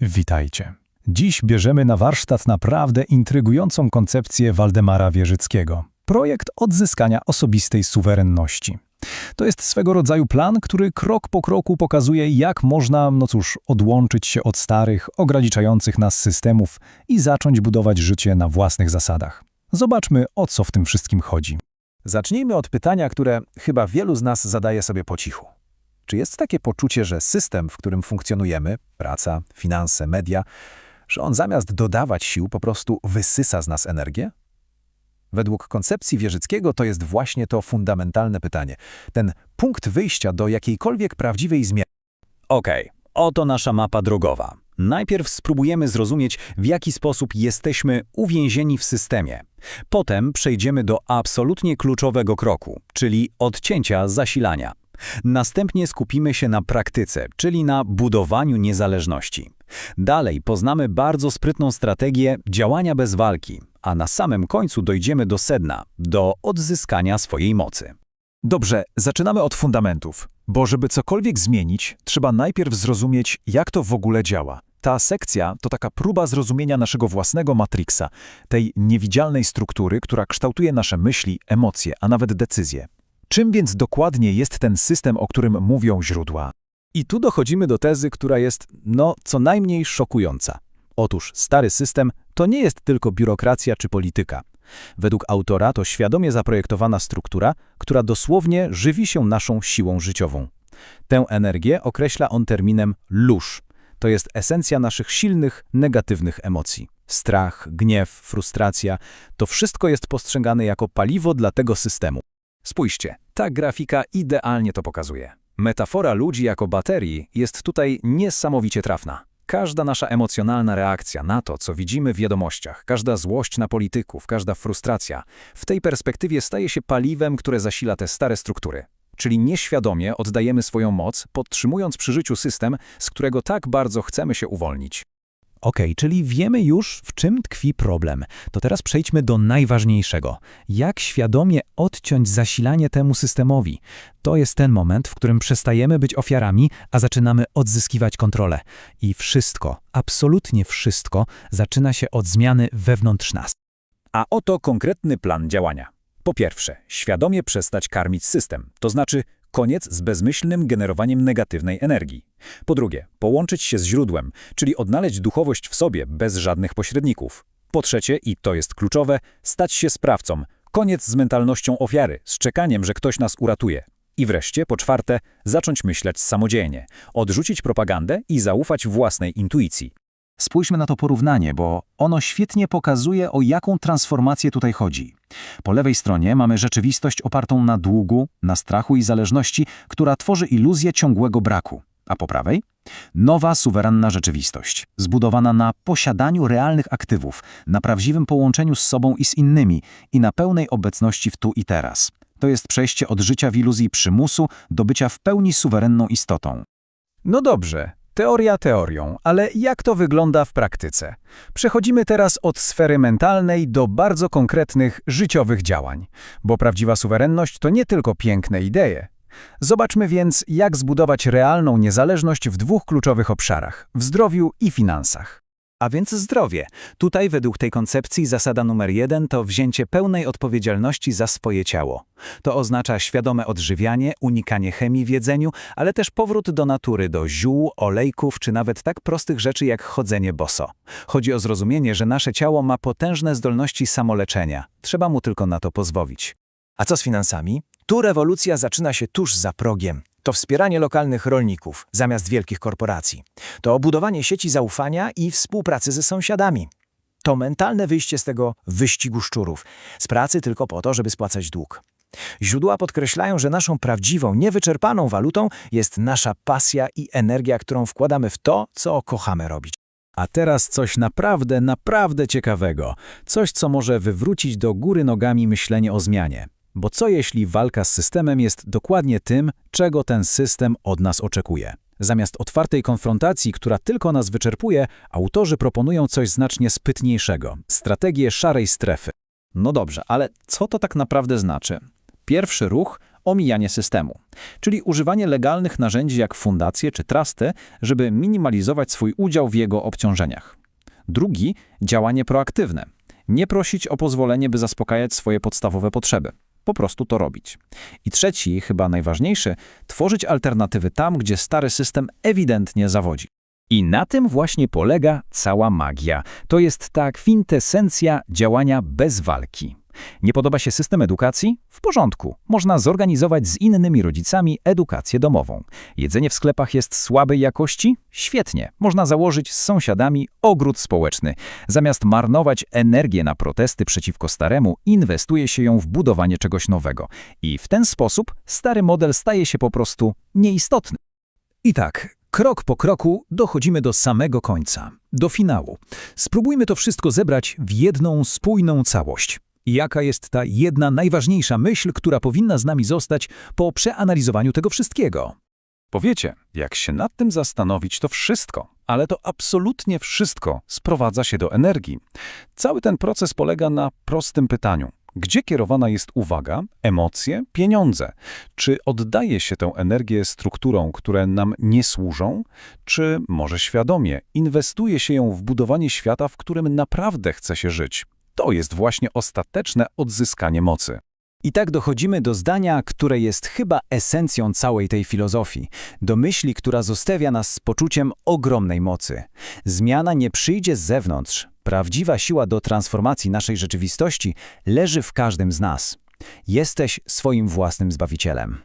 Witajcie. Dziś bierzemy na warsztat naprawdę intrygującą koncepcję Waldemara Wierzyckiego. Projekt odzyskania osobistej suwerenności. To jest swego rodzaju plan, który krok po kroku pokazuje, jak można, no cóż, odłączyć się od starych, ograniczających nas systemów i zacząć budować życie na własnych zasadach. Zobaczmy, o co w tym wszystkim chodzi. Zacznijmy od pytania, które chyba wielu z nas zadaje sobie po cichu. Czy jest takie poczucie, że system, w którym funkcjonujemy, praca, finanse, media, że on zamiast dodawać sił po prostu wysysa z nas energię? Według koncepcji Wierzyckiego to jest właśnie to fundamentalne pytanie. Ten punkt wyjścia do jakiejkolwiek prawdziwej zmiany. Okej, oto nasza mapa drogowa. Najpierw spróbujemy zrozumieć, w jaki sposób jesteśmy uwięzieni w systemie. Potem przejdziemy do absolutnie kluczowego kroku, czyli odcięcia zasilania. Następnie skupimy się na praktyce, czyli na budowaniu niezależności. Dalej poznamy bardzo sprytną strategię działania bez walki, a na samym końcu dojdziemy do sedna, do odzyskania swojej mocy. Dobrze, zaczynamy od fundamentów, bo żeby cokolwiek zmienić, trzeba najpierw zrozumieć, jak to w ogóle działa. Ta sekcja to taka próba zrozumienia naszego własnego matrixa, tej niewidzialnej struktury, która kształtuje nasze myśli, emocje, a nawet decyzje. Czym więc dokładnie jest ten system, o którym mówią źródła? I tu dochodzimy do tezy, która jest, no, co najmniej szokująca. Otóż stary system to nie jest tylko biurokracja czy polityka. Według autora to świadomie zaprojektowana struktura, która dosłownie żywi się naszą siłą życiową. Tę energię określa on terminem lóż. To jest esencja naszych silnych, negatywnych emocji. Strach, gniew, frustracja to wszystko jest postrzegane jako paliwo dla tego systemu. Spójrzcie, ta grafika idealnie to pokazuje. Metafora ludzi jako baterii jest tutaj niesamowicie trafna. Każda nasza emocjonalna reakcja na to, co widzimy w wiadomościach, każda złość na polityków, każda frustracja, w tej perspektywie staje się paliwem, które zasila te stare struktury. Czyli nieświadomie oddajemy swoją moc, podtrzymując przy życiu system, z którego tak bardzo chcemy się uwolnić. Okej, czyli wiemy już, w czym tkwi problem. To teraz przejdźmy do najważniejszego. Jak świadomie odciąć zasilanie temu systemowi? To jest ten moment, w którym przestajemy być ofiarami, a zaczynamy odzyskiwać kontrolę. I wszystko, absolutnie wszystko, zaczyna się od zmiany wewnątrz nas. A oto konkretny plan działania. Po pierwsze, świadomie przestać karmić system, to znaczy koniec z bezmyślnym generowaniem negatywnej energii. Po drugie, połączyć się z źródłem, czyli odnaleźć duchowość w sobie bez żadnych pośredników. Po trzecie, i to jest kluczowe, stać się sprawcą. Koniec z mentalnością ofiary, z czekaniem, że ktoś nas uratuje. I wreszcie, po czwarte, zacząć myśleć samodzielnie, odrzucić propagandę i zaufać własnej intuicji. Spójrzmy na to porównanie, bo ono świetnie pokazuje, o jaką transformację tutaj chodzi. Po lewej stronie mamy rzeczywistość opartą na długu, na strachu i zależności, która tworzy iluzję ciągłego braku. A po prawej? Nowa, suwerenna rzeczywistość, zbudowana na posiadaniu realnych aktywów, na prawdziwym połączeniu z sobą i z innymi i na pełnej obecności w tu i teraz. To jest przejście od życia w iluzji przymusu do bycia w pełni suwerenną istotą. No dobrze, teoria teorią, ale jak to wygląda w praktyce? Przechodzimy teraz od sfery mentalnej do bardzo konkretnych, życiowych działań, bo prawdziwa suwerenność to nie tylko piękne idee. Zobaczmy więc, jak zbudować realną niezależność w dwóch kluczowych obszarach – w zdrowiu i finansach. A więc zdrowie. Tutaj według tej koncepcji zasada numer jeden to wzięcie pełnej odpowiedzialności za swoje ciało. To oznacza świadome odżywianie, unikanie chemii w jedzeniu, ale też powrót do natury, do ziół, olejków czy nawet tak prostych rzeczy jak chodzenie boso. Chodzi o zrozumienie, że nasze ciało ma potężne zdolności samoleczenia. Trzeba mu tylko na to pozwolić. A co z finansami? Tu rewolucja zaczyna się tuż za progiem. To wspieranie lokalnych rolników zamiast wielkich korporacji. To budowanie sieci zaufania i współpracy ze sąsiadami. To mentalne wyjście z tego wyścigu szczurów, z pracy tylko po to, żeby spłacać dług. Źródła podkreślają, że naszą prawdziwą, niewyczerpaną walutą jest nasza pasja i energia, którą wkładamy w to, co kochamy robić. A teraz coś naprawdę, naprawdę ciekawego. Coś, co może wywrócić do góry nogami myślenie o zmianie. Bo co jeśli walka z systemem jest dokładnie tym, czego ten system od nas oczekuje? Zamiast otwartej konfrontacji, która tylko nas wyczerpuje, autorzy proponują coś znacznie spytniejszego – strategię szarej strefy. No dobrze, ale co to tak naprawdę znaczy? Pierwszy ruch omijanie systemu, czyli używanie legalnych narzędzi jak fundacje czy trusty, żeby minimalizować swój udział w jego obciążeniach. Drugi działanie proaktywne. Nie prosić o pozwolenie, by zaspokajać swoje podstawowe potrzeby. Po prostu to robić. I trzeci, chyba najważniejszy, tworzyć alternatywy tam, gdzie stary system ewidentnie zawodzi. I na tym właśnie polega cała magia. To jest ta kwintesencja działania bez walki. Nie podoba się system edukacji? W porządku. Można zorganizować z innymi rodzicami edukację domową. Jedzenie w sklepach jest słabej jakości? Świetnie. Można założyć z sąsiadami ogród społeczny. Zamiast marnować energię na protesty przeciwko staremu, inwestuje się ją w budowanie czegoś nowego. I w ten sposób stary model staje się po prostu nieistotny. I tak, krok po kroku dochodzimy do samego końca, do finału. Spróbujmy to wszystko zebrać w jedną spójną całość. Jaka jest ta jedna najważniejsza myśl, która powinna z nami zostać po przeanalizowaniu tego wszystkiego? Powiecie, jak się nad tym zastanowić, to wszystko, ale to absolutnie wszystko sprowadza się do energii. Cały ten proces polega na prostym pytaniu. Gdzie kierowana jest uwaga, emocje, pieniądze? Czy oddaje się tę energię strukturom, które nam nie służą? Czy może świadomie inwestuje się ją w budowanie świata, w którym naprawdę chce się żyć? To jest właśnie ostateczne odzyskanie mocy. I tak dochodzimy do zdania, które jest chyba esencją całej tej filozofii, do myśli, która zostawia nas z poczuciem ogromnej mocy. Zmiana nie przyjdzie z zewnątrz. Prawdziwa siła do transformacji naszej rzeczywistości leży w każdym z nas. Jesteś swoim własnym zbawicielem.